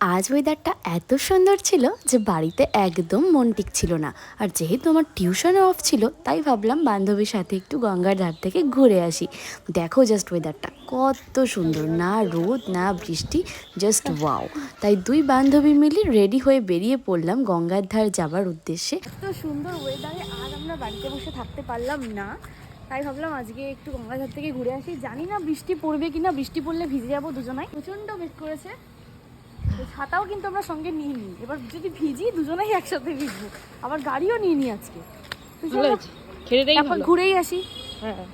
আজ ওয়েদারটা এত সুন্দর ছিল যে বাড়িতে একদম মন টিকছিল না। আর যেহেতু আমার টিউশন অফ ছিল, তাই ভাবলাম বান্ধবীর সাথে একটু গঙ্গার ধার থেকে ঘুরে আসি। দেখো জাস্ট ওয়েদারটা কত সুন্দর, না রোদ, না বৃষ্টি জাস্ট ওয়াও তাই দুই বান্ধবী মিলে রেডি হয়ে বেরিয়ে পড়লাম গঙ্গার ধার যাবার উদ্দেশ্যে। এত সুন্দর ওয়েদারে আর আমরা বাড়িতে বসে থাকতে পারলাম না। তাই ভাবলাম আজকে একটু গঙ্গাঘাট থেকে ঘুরে আসি। জানি না বৃষ্টি পড়বে কিনা, বৃষ্টি পড়লে ভিজে যাব দুজনাই। প্রচণ্ড বেশ করেছে। ছাতাও কিন্তু আমরা সঙ্গে নিয়ে নিই এবার যদি ভিজি দুজনেই একসাথে ভিজবো। আবার গাড়িও নিয়ে নিই আজকে এখন ঘুরেই আসি। হ্যাঁ।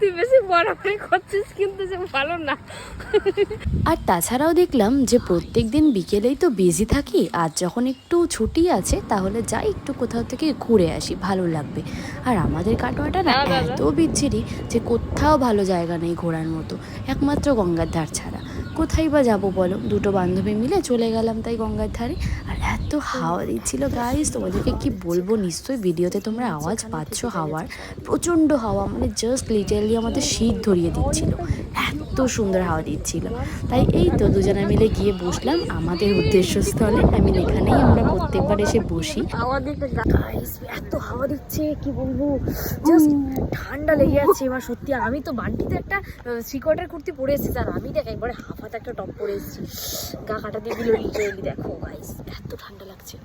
তুই বেশি বড়াবড়ি করছিস কিন্তু যে ভালো না। আর তাছাড়াও দেখলাম যে প্রত্যেক দিন বিকেলেই তো বিজি থাকি আর যখন একটু ছুটি আছে তাহলে যাই একটু কোথাও থেকে ঘুরে আসি ভালো লাগবে। আর আমাদের কাটোয়াটা না। এত বিচ্ছিরি যে কোথাও ভালো জায়গা নেই ঘোরার মতো একমাত্র গঙ্গার ধার ছাড়া। কোথায় বা যাব বলো? দুটো বান্ধবী মিলে চলে গেলাম তাই গঙ্গার ধারে। আর এত হাওয়া দিচ্ছিল গাইস তোমাদেরকে কি বলব? নিশ্চয়ই ভিডিওতে তোমরা আওয়াজ পাচ্ছ হাওয়ার প্রচণ্ড হাওয়া মানে জাস্ট লিটারলি আমাদের শীত ধরিয়ে দিচ্ছিল। এত সুন্দর হাওয়া দিচ্ছিল। তাই এই তো দুজনে মিলে গিয়ে বসলাম আমাদের উদ্দেশ্যস্থলে। আই মিন এখানেই আমরা প্রত্যেকবার এসে বসি। আমাদের গাইস এত হাওয়া দিচ্ছে, কি বলব? জাস্ট ঠান্ডা লেগে যাচ্ছে এবার, সত্যি। আমি তো বান্টিতে একটা সিকটের কুর্তি পরে এসেছি, আর আমি দেখ, একবারে হাফাতে একটা টপ পরে এসেছি। গা কাটা দিয়ে দিল লিটারেলি দেখো গাইস এত ঠান্ডা লাগছে।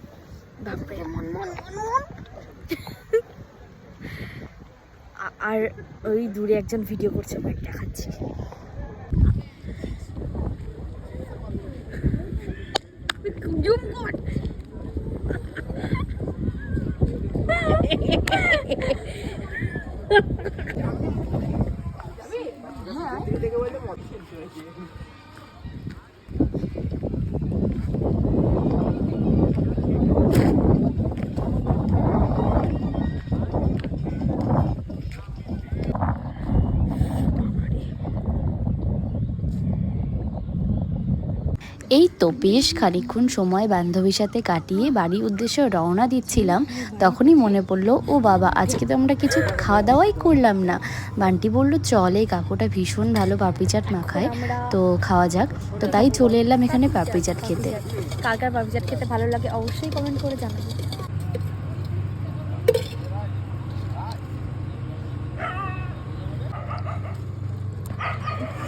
বাপরে মন মন মন। আর ওই দূরে একজন ভিডিও করছে আমি দেখাচ্ছি। জুম কর। এই তো বেশ খানিকক্ষণ সময় বান্ধবীর সাথে কাটিয়ে বাড়ির উদ্দেশ্যে রওনা দিচ্ছিলাম। তখনই মনে পড়ল, ও বাবা, আজকে তো আমরা কিছু খাওয়া দাওয়াই করলাম না। বান্টি বলল, চলে, কাকুটা ভীষণ ভালো পাপড়ি চাট মাখায় তো খাওয়া যাক। তো তাই চলে এলাম এখানে পাপড়ি চাট খেতে। কার কার পাপড়ি চাট খেতে ভালো লাগে অবশ্যই কমেন্ট করে জানাবে।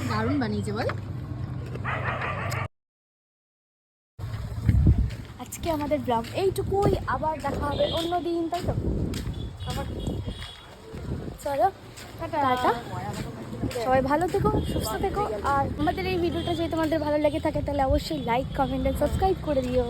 দারুণ বানিয়েছে বল। আজকে আমাদের ব্লগ এইটুকুই আবার দেখা হবে অন্য দিন তাই তো? চলো টাটা। সবাই ভালো থেকো সুস্থ থেকো। আর আমাদের এই ভিডিওটা যদি তোমাদের ভালো লেগে থাকে তাহলে অবশ্যই লাইক কমেন্ট সাবস্ক্রাইব করে দিও।